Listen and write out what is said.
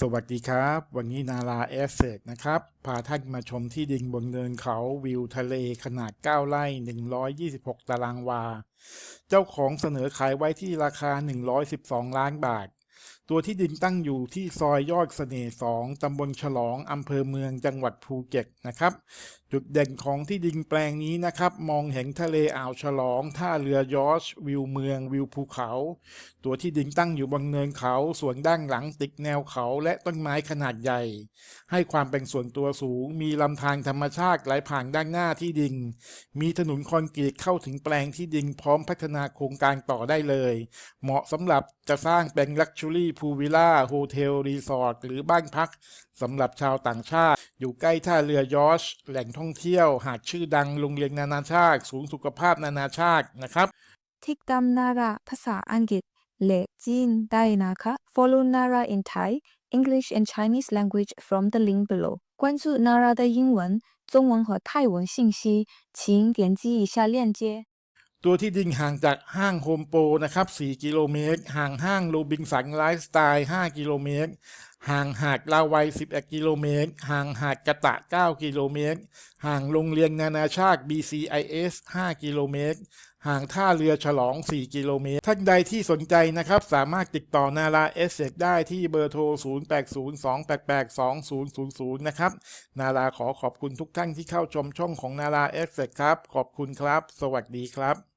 สวัสดีครับ วันนี้นาราเอสเซทนะครับ พาท่านมาชมที่ดินบนเนินเขาวิวทะเลขนาด 9 ไร่ 126 ตารางวา เจ้าของเสนอขายไว้ที่ราคา 112 ล้านบาท ตัวที่ดินตั้งอยู่ที่ซอยยอดเสน่ห์2ตำบลฉลองอำเภอเมืองจังหวัดภูเก็ตนะครับ จุดเด่นของที่ดินแปลงนี้นะครับ มองเห็นทะเลอ่าวฉลองท่าเรือยอชวิวเมืองวิวภูเขา ตัวที่ดินตั้งอยู่บนเนินเขาส่วนด้านหลังติดแนวเขาและต้นไม้ขนาดใหญ่ ให้ความเป็นส่วนตัวสูง มีลำธารธรรมชาติไหลผ่านด้านหน้าที่ดิน มีถนนคอนกรีตเข้าถึงแปลงที่ดินพร้อมพัฒนาโครงการต่อได้เลย เหมาะสำหรับจะสร้างเป็นลักชวรี่พูวิลล่าโฮเทลรีสอร์ทหรือบ้านพักสำหรับชาวต่างชาติ อยู่ใกล้ท่าเรือยอชต์แหล่งท่องเที่ยว หาดชื่อดังโรงเรียนนานาชาติ ศูนย์สุขภาพนานาชาตินะครับ ทิกตามนาราภาษาอังกฤษและจีนได้นะคะ Follow Nara in Thai English and Chinese language from the link below 关注 Nara 的英文、中文和泰文信息，请点击以下链接。 ตัวที่ดินห่างจากห้างโฮมโปรนะครับ 4 กิโลเมตร ห่างห้างโรบินสันไลฟ์สไตล์ 5 กิโลเมตร ห่างหาดลาวัย 11 กิโลเมตร ห่างหาดกะตะ 9 กิโลเมตร ห่างโรงเรียนนานาชาติ BCIS 5 กิโลเมตร ห่างท่าเรือฉลอง 4 กิโลเมตร ท่านใดที่สนใจนะครับ สามารถติดต่อนาราเอสเซได้ที่เบอร์โทร 0802882000 นะครับ นาราขอขอบคุณทุกท่านที่เข้าชมช่องของนาราเอสเซครับ ขอบคุณครับ สวัสดีครับ